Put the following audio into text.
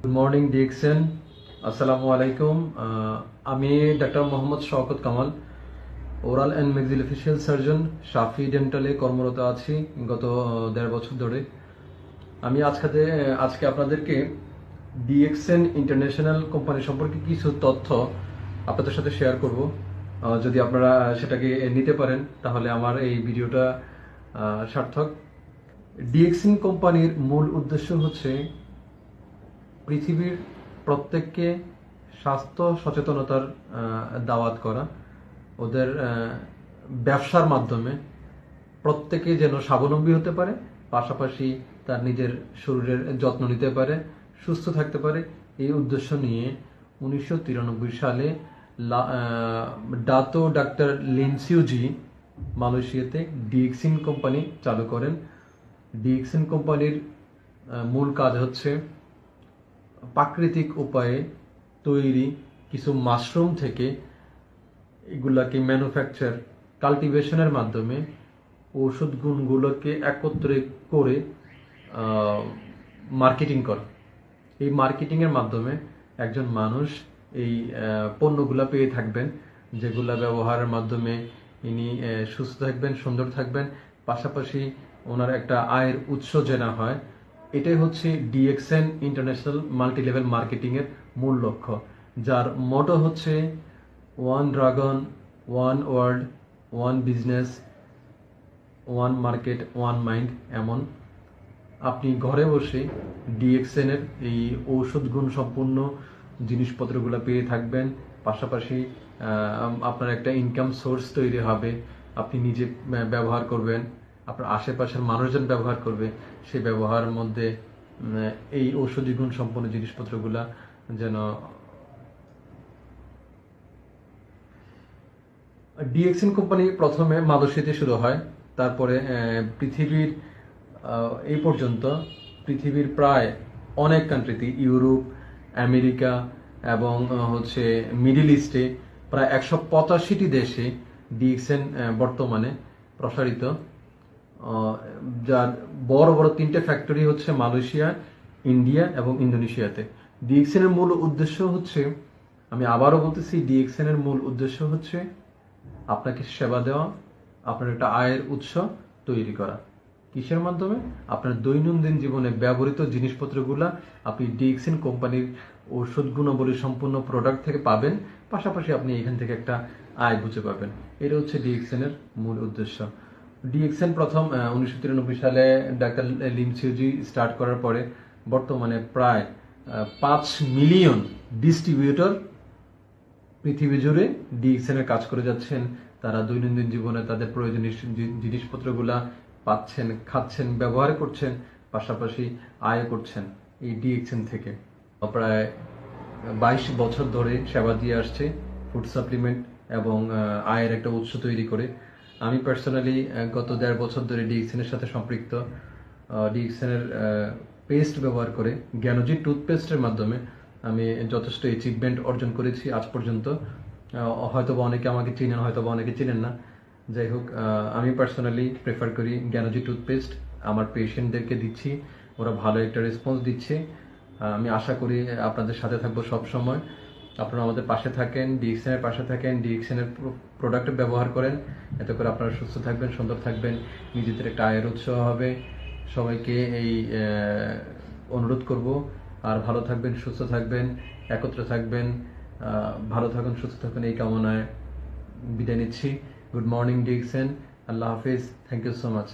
Good morning ডিএক্সেন আসসালামু আলাইকুম আমি doctor Mohammad Shawkat Kamal oral and maxillofacial surgeon Shafi ডেন্টালে কর্মরত আছি গত দেড় বছর ধরে। আমি আজকে আজকে আপনাদেরকে ডিএক্সএন ইন্টারন্যাশনাল কোম্পানি সম্পর্কে কিছু তথ্য আপনাদের সাথে শেয়ার করব। যদি আপনারা সেটাকে নিতে পারেন, তাহলে আমার এই ভিডিওটা সার্থক। ডিএক্সএন কোম্পানির মূল উদ্দেশ্য হচ্ছে পৃথিবীর প্রত্যেককে স্বাস্থ্য সচেতনতার দাওয়াত করা, ওদের ব্যবসার মাধ্যমে প্রত্যেকে যেন স্বাবলম্বী হতে পারে, পাশাপাশি তার নিজের শরীরের যত্ন নিতে পারে, সুস্থ থাকতে পারে। এই উদ্দেশ্য নিয়ে উনিশশো তিরানব্বই সালে ডাতো ডাক্তার লিনসিউজি মালয়েশিয়াতে ডিএক্সিন কোম্পানি চালু করেন। ডিএক্সিন কোম্পানির মূল কাজ হচ্ছে প্রাকৃতিক উপায়ে তৈরি কিছু মাশরুম থেকে এগুলাকে ম্যানুফ্যাকচার কাল্টিভেশনের মাধ্যমে ঔষধ গুণগুলোকে একত্রে করে মার্কেটিং করা। এই মার্কেটিংয়ের মাধ্যমে একজন মানুষ এই পণ্যগুলা পেয়ে থাকবেন, যেগুলা ব্যবহারের মাধ্যমে ইনি সুস্থ থাকবেন, সুন্দর থাকবেন। পাশাপাশি ওনার একটা আয়ের উৎস জেনা হয় এটাই হচ্ছে DXN international multi level marketing এর মূল লক্ষ্য, যার মোটো হচ্ছে one dragon one world one business one market one mind এমন। আপনি ঘরে বসে ডিএক্সএন এর এই ঔষধ গুণ সম্পূর্ণ জিনিসপত্রগুলো পেয়ে থাকবেন। পাশাপাশি আপনার একটা ইনকাম সোর্স তৈরি হবে। আপনি নিজে ব্যবহার করবেন। আপনার আশেপাশের মানুষজন ব্যবহার করবে, সেই ব্যবহারের মধ্যে এই ঔষধি গুণ সম্পন্ন জিনিসপত্রগুলা যেন ডিএক্সএন কোম্পানি প্রথমে মালয়েশিয়াতে শুরু হয়, তারপরে পৃথিবীর এই পর্যন্ত পৃথিবীর প্রায় অনেক কান্ট্রিতে ইউরোপ, আমেরিকা এবং হচ্ছে মিডিল ইস্টে প্রায় একশো পঁচাশিটি দেশে ডিএক্সএন বর্তমানে প্রসারিত। যার বড় বড় তিনটে ফ্যাক্টরি হচ্ছে মালয়েশিয়া, ইন্ডিয়া এবং ইন্দোনেশিয়াতে। ডিএক্সএন এর মূল উদ্দেশ্য হচ্ছে, আমি আবারও বলতেছি ডিএক্সএন এর মূল উদ্দেশ্য হচ্ছে আপনাকে সেবা দেওয়া, আপনার একটা আয়ের উৎস তৈরি করা। কিসের মাধ্যমে? আপনার দৈনন্দিন জীবনে ব্যবহৃত জিনিসপত্রগুলা আপনি ডিএক্সএন কোম্পানির ঔষধ গুণাবলী সম্পূর্ণ প্রোডাক্ট থেকে পাবেন, পাশাপাশি আপনি এখান থেকে একটা আয় বুঝে পাবেন। এটা হচ্ছে ডিএক্সএন এর মূল উদ্দেশ্য। ডিএক্সএন প্রথম উনিশশো তিরানব্বই সালে ডাক্তার লিমসিউজি স্টার্ট করার পরে বর্তমানে প্রায় পাঁচ মিলিয়ন ডিস্ট্রিবিউটর পৃথিবী জুড়ে ডিএক্সএন এর কাজ করে যাচ্ছেন। তারা দৈনন্দিন জীবনে তাদের প্রয়োজনীয় জিনিসপত্রগুলা পাচ্ছেন, খাচ্ছেন, ব্যবহার করছেন, পাশাপাশি আয় করছেন এই ডিএক্সএন থেকে। প্রায় বাইশ বছর ধরে সেবা দিয়ে আসছে ফুড সাপ্লিমেন্ট এবং আয়ের একটা উৎস তৈরি করে। আমি পার্সোনালি গত দেড় বছর ধরে ডিএক্সএন এর সাথে সম্পৃক্ত। ডিএক্সএন এর পেস্ট ব্যবহার করে, জ্ঞানজি টুথপেস্টের মাধ্যমে আমি যথেষ্ট অ্যাচিভমেন্ট অর্জন করেছি আজ পর্যন্ত। হয়তো বা অনেকে আমাকে চিনেন হয়তো বা অনেকে চিনেন না। যাই হোক আমি পার্সোনালি প্রেফার করি জ্ঞানজি টুথপেস্ট আমার পেশেন্টদেরকে দিচ্ছি, ওরা ভালো একটা রেসপন্স দিচ্ছে। আমি আশা করি আপনাদের সাথে থাকব সব সময় আপনারা আমাদের পাশে থাকেন ডিএক্সএন এর পাশে থাকেন ডিএক্সএন এর প্রোডাক্ট ব্যবহার করেন। এতে করে আপনারা সুস্থ থাকবেন, সুন্দর থাকবেন। নিজেদের একটা আয়ের উৎস হবে। সবাইকে এই অনুরোধ করব। আর ভালো থাকবেন, সুস্থ থাকবেন, একত্র থাকবেন। ভালো থাকুন, সুস্থ থাকুন এই কামনায় বিদায় নিচ্ছি। গুড মর্নিং ডিএক্সএন আল্লাহ হাফিজ। Thank you so much